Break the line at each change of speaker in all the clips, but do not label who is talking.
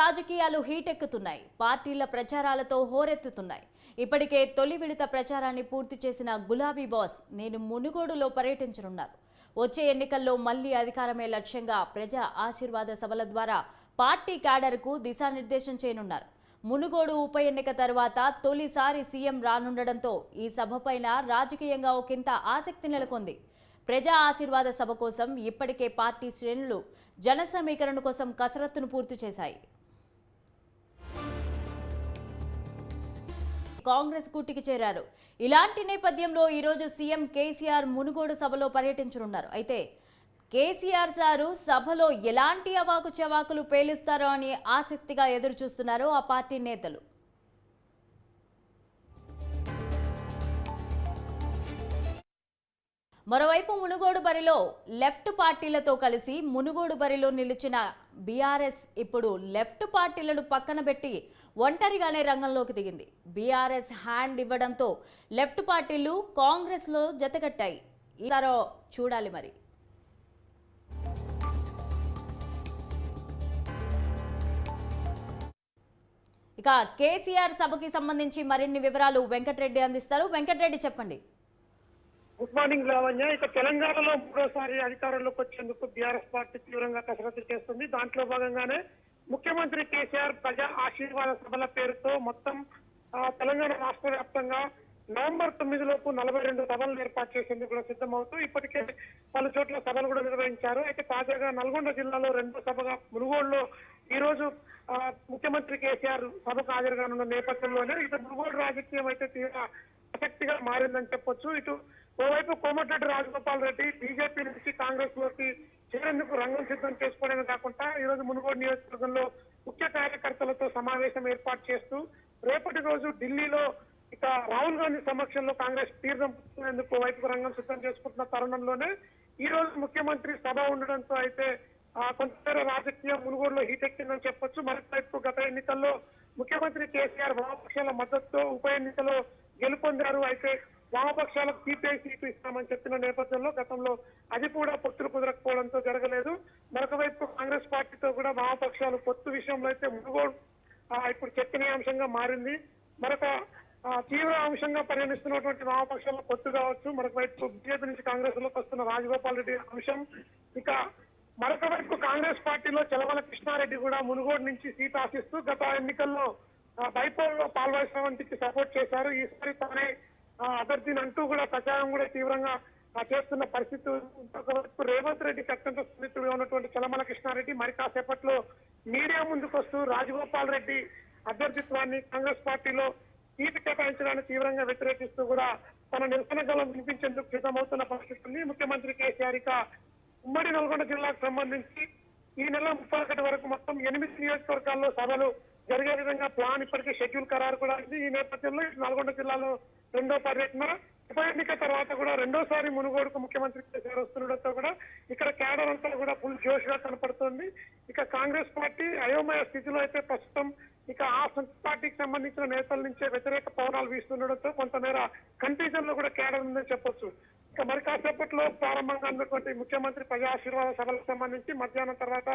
రాజకీయాలు హీటెక్కుతున్నాయి. పార్టీల ప్రచారాలతో హోరెత్తుతున్నాయి. ఇప్పటికే తొలి విడత ప్రచారాన్ని పూర్తి చేసిన గులాబీ బాస్ నేను మునుగోడులో పర్యటించనున్నారు. వచ్చే ఎన్నికల్లో మళ్ళీ అధికారమే లక్ష్యంగా ప్రజా ఆశీర్వాద సభల ద్వారా పార్టీ క్యాడర్కు దిశానిర్దేశం చేయనున్నారు. మునుగోడు ఉప ఎన్నిక తర్వాత తొలిసారి సీఎం రానుండడంతో ఈ సభపైన రాజకీయంగా ఒకంత ఆసక్తి నెలకొంది. ప్రజా ఆశీర్వాద సభ కోసం ఇప్పటికే పార్టీ శ్రేణులు జన సమీకరణ కోసం కసరత్తును పూర్తి చేశాయి. కాంగ్రెస్ కూటికి చేరారు. ఇలాంటి నేపథ్యంలో ఈరోజు సీఎం కేసీఆర్ మునుగోడు సభలో పర్యటించనున్నారు. అయితే కేసీఆర్ సారు సభలో ఎలాంటి అవాకు చవాకులు పేలుస్తారో అని ఆసక్తిగా ఎదురు చూస్తున్నారు ఆ పార్టీ నేతలు. మరోవైపు మునుగోడు బరిలో లెఫ్ట్ పార్టీలతో కలిసి మునుగోడు బరిలో నిలిచిన బీఆర్ఎస్ ఇప్పుడు లెఫ్ట్ పార్టీలను పక్కన పెట్టి ఒంటరిగానే రంగంలోకి దిగింది. బీఆర్ఎస్ హ్యాండ్ ఇవ్వడంతో లెఫ్ట్ పార్టీలు కాంగ్రెస్లో జతకట్టాయి. ఈసారో చూడాలి మరి. ఇక కేసీఆర్ సభకి సంబంధించి మరిన్ని వివరాలు వెంకటరెడ్డి అందిస్తారు. వెంకటరెడ్డి చెప్పండి.
Good morning Lavanya. ఇక తెలంగాణలో మూడోసారి అధికారంలోకి వచ్చేందుకు బీఆర్ఎస్ పార్టీ తీవ్రంగా కసరత్తు చేస్తుంది. దాంట్లో భాగంగానే ముఖ్యమంత్రి కేసీఆర్ ప్రజా ఆశీర్వాద సభల పేరుతో మొత్తం ఆ, తెలంగాణ రాష్ట్ర వ్యాప్తంగా నవంబర్ తొమ్మిది లోపు నలభై రెండు సభలు ఏర్పాటు చేసేందుకు కూడా సిద్ధమవుతూ ఇప్పటికే పలు చోట్ల సభలు కూడా నిర్వహించారు. అయితే తాజాగా నల్గొండ జిల్లాలో రెండో సభగా మునుగోడులో ఈ రోజు ఆ, ముఖ్యమంత్రి కేసీఆర్ సభకు హాజరుగానున్న నేపథ్యంలోనే ఇక మునుగోడు రాజకీయం అయితే తీవ్ర ఆసక్తిగా మారిందని చెప్పొచ్చు. ఇటు ఓవైపు కోమటిరెడ్డి రాజగోపాల్ రెడ్డి బీజేపీ నుంచి కాంగ్రెస్లోకి చేరేందుకు రంగం సిద్ధం చేసుకోవడమే కాకుండా ఈ రోజు మునుగోడు నియోజకవర్గంలో ముఖ్య కార్యకర్తలతో సమావేశం ఏర్పాటు చేస్తూ రేపటి రోజు ఢిల్లీలో ఇక రాహుల్ గాంధీ సమక్షంలో కాంగ్రెస్ తీర్థం పుచ్చుకునేందుకు వైపు రంగం సిద్ధం చేసుకుంటున్న తరుణంలోనే ఈ రోజు ముఖ్యమంత్రి సభ ఉండడంతో అయితే ఆ, కొంతమేర రాజకీయం మునుగోడులో హీట్ ఎక్కిందని చెప్పొచ్చు. మరోవైపు గత ఎన్నికల్లో ముఖ్యమంత్రి కేసీఆర్ వామపక్షాల మద్దతుతో ఉప ఎన్నికలో గెలుపొందారు. అయితే వామపక్షాలకు సిపిఐ సీటు ఇస్తామని చెప్పిన నేపథ్యంలో గతంలో అది కూడా పొత్తులు కుదరకపోవడంతో జరగలేదు. మరొక వైపు కాంగ్రెస్ పార్టీతో కూడా వామపక్షాలు పొత్తు విషయంలో అయితే మునుగోడు ఇప్పుడు ఇప్పుడు చర్చనీయాంశంగా మారింది. మరొక తీవ్ర అంశంగా పరిగణిస్తున్నటువంటి వామపక్షాల పొత్తు కావచ్చు. మరొక వైపు బీజేపీ నుంచి కాంగ్రెస్లోకి వస్తున్న రాజగోపాల్ రెడ్డి అంశం. ఇక మరొక వైపు కాంగ్రెస్ పార్టీలో చలవల కృష్ణారెడ్డి కూడా మునుగోడు నుంచి సీట్ ఆశిస్తూ గత ఎన్నికల్లో బైపోల్లో పాల్వాయిశ్రవంతికి సపోర్ట్ చేశారు. ఈసారి తానే అభ్యర్థిని అంటూ కూడా ప్రచారం కూడా తీవ్రంగా ఆ, చేస్తున్న పరిస్థితి ఒకవైపు రేవంత్ రెడ్డి అత్యంత సున్నితుడిగా ఉన్నటువంటి చలమల కృష్ణారెడ్డి మరి కాసేపట్లో మీడియా ముందుకొస్తూ రాజగోపాల్ రెడ్డి అభ్యర్థిత్వాన్ని కాంగ్రెస్ పార్టీలో సీటు కేటాయించడానికి తీవ్రంగా వ్యతిరేకిస్తూ కూడా తన నిరసన గలం వినిపించేందుకు సిద్ధమవుతున్న పరిస్థితుల్ని ముఖ్యమంత్రి కేసీఆర్ ఇక ఉమ్మడి నల్గొండ జిల్లాకు సంబంధించి ఈ నెల ముప్పై ఒకటి వరకు మొత్తం ఎనిమిది నియోజకవర్గాల్లో సభలు జరిగే విధంగా ప్లాన్ ఇప్పటికే షెడ్యూల్ ఖరారు కూడా అయింది. ఈ నేపథ్యంలో ఇటు నల్గొండ జిల్లాలో రెండో పర్యటన ఉప ఎన్నిక తర్వాత కూడా రెండోసారి మునుగోడుకు ముఖ్యమంత్రి కేసీఆర్ వస్తుండటంతో కూడా ఇక్కడ కేడర్ అంతా కూడా ఫుల్ జోష్గా కనపడుతోంది. ఇక కాంగ్రెస్ పార్టీ అయోమయ స్థితిలో అయితే ప్రస్తుతం ఇక ఆ సొంత పార్టీకి సంబంధించిన నేతల నుంచే వ్యతిరేక పవనాలు వీస్తుండడంతో కొంతమేర కన్ఫ్యూజన్లో కూడా కేడర్ ఉందని చెప్పొచ్చు. ఇక మరి కాసేపట్లో ప్రారంభంగా ఉన్నటువంటి ముఖ్యమంత్రి ప్రజా ఆశీర్వాద సభలకు సంబంధించి మధ్యాహ్నం తర్వాత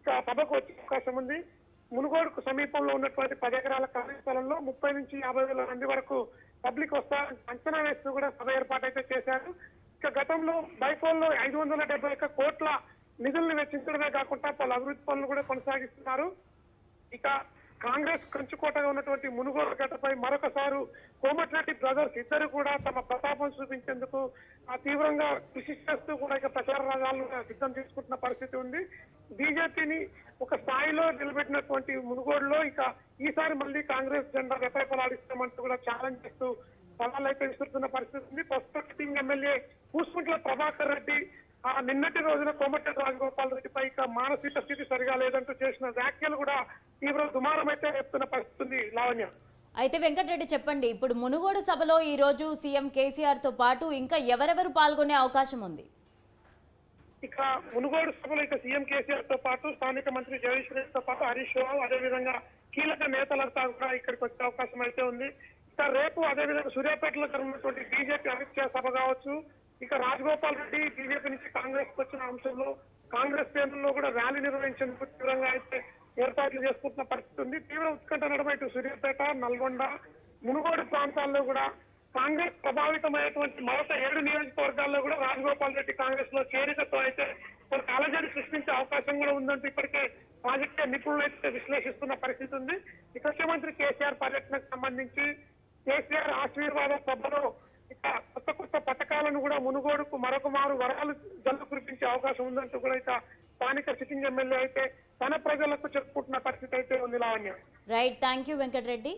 ఇక సభకు వచ్చే అవకాశం ఉంది. మునుగోడుకు సమీపంలో ఉన్నటువంటి పది ఎకరాల ఖాళీ స్థలంలో ముప్పై నుంచి యాభై వేల మంది వరకు పబ్లిక్ వస్తారని అంచనా వేస్తూ కూడా సభ ఏర్పాటైతే చేశారు. ఇక గతంలో బైపోల్లో ఐదు వందల డెబ్బై ఒక్క కోట్ల నిధులను వెచ్చించడమే కాకుండా పలు అభివృద్ధి పనులు కూడా కొనసాగిస్తున్నారు. ఇక కాంగ్రెస్ కంచుకోటగా ఉన్నటువంటి మునుగోడు గడ్డపై మరొకసారి కోమటిరెడ్డి బ్రదర్స్ ఇద్దరు కూడా తమ ప్రతాపం చూపించేందుకు ఆ తీవ్రంగా కృషి చేస్తూ కూడా ఇక ప్రచార రంగాలను సిద్ధం చేసుకుంటున్న పరిస్థితి ఉంది. బీజేపీని ఒక స్థాయిలో నిలబెట్టినటువంటి మునుగోడులో ఇక ఈసారి మళ్ళీ కాంగ్రెస్ జెండా రెపై పలాడిస్తామంటూ కూడా ఛాలెంజ్ చేస్తూ సవాళ్ళు అయితే విసురుతున్న పరిస్థితి ఉంది. ప్రస్తుత సిట్టింగ్ ఎమ్మెల్యే పూసుకుంట్ల ప్రభాకర్ రెడ్డి నిన్నటి రోజున కోమటిరెడ్డి రాజగోపాల్ రెడ్డిపై ఇక మానసిక స్థితి సరిగా లేదంటూ చేసిన వ్యాఖ్యలు కూడా తీవ్ర దుమారం అయితే రేపుతున్న పరిస్థితి ఉంది లావణ్య.
అయితే వెంకటరెడ్డి చెప్పండి ఇప్పుడు మునుగోడు సభలో ఈ రోజు సీఎం కేసీఆర్తో పాటు ఇంకా ఎవరెవరు పాల్గొనే అవకాశం ఉంది?
ఇక మునుగోడు సభలో ఇక సీఎం కేసీఆర్తో పాటు స్థానిక మంత్రి జగదీష్ రెడ్డి తో పాటు హరీష్ రావు అదేవిధంగా కీలక నేతలంతా కూడా ఇక్కడికి వచ్చే అవకాశం అయితే ఉంది. ఇక రేపు అదేవిధంగా సూర్యాపేటలో జరుగుతున్నటువంటి బీజేపీ అమిత్ షా సభ కావచ్చు ఇక రాజగోపాల్ రెడ్డి బీజేపీ నుంచి కాంగ్రెస్ వచ్చిన అంశంలో కాంగ్రెస్ శ్రేణుల్లో కూడా ర్యాలీ నిర్వహించేందుకు తీవ్రంగా అయితే ఏర్పాట్లు చేసుకుంటున్న పరిస్థితి ఉంది. తీవ్ర ఉత్కంఠ నడుమ ఇటు సూర్యాపేట నల్గొండ మునుగోడు ప్రాంతాల్లో కూడా కాంగ్రెస్ ప్రభావితమైనటువంటి మరొక ఏడు నియోజకవర్గాల్లో కూడా రాజగోపాల్ రెడ్డి కాంగ్రెస్లో చేరికతో అయితే కొంత అలజడి సృష్టించే అవకాశం కూడా ఉందంటూ ఇప్పటికే రాజకీయ నిపుణులు అయితే విశ్లేషిస్తున్న పరిస్థితి ఉంది. ఇక ముఖ్యమంత్రి కేసీఆర్ పర్యటనకు సంబంధించి కేసీఆర్ ఆశీర్వాద సభలో కొత్త కొత్త పథకాలను కూడా మునుగోడుకు మరొక మారు వరాలు జల్లు కురిపించే అవకాశం ఉందంటూ కూడా అయితే స్థానిక సిట్టింగ్ ఎమ్మెల్యే అయితే తన ప్రజలకు చెప్పుకుంటున్న పరిస్థితి అయితే ఉంది Lavanya.
Right thank you Venkatareddy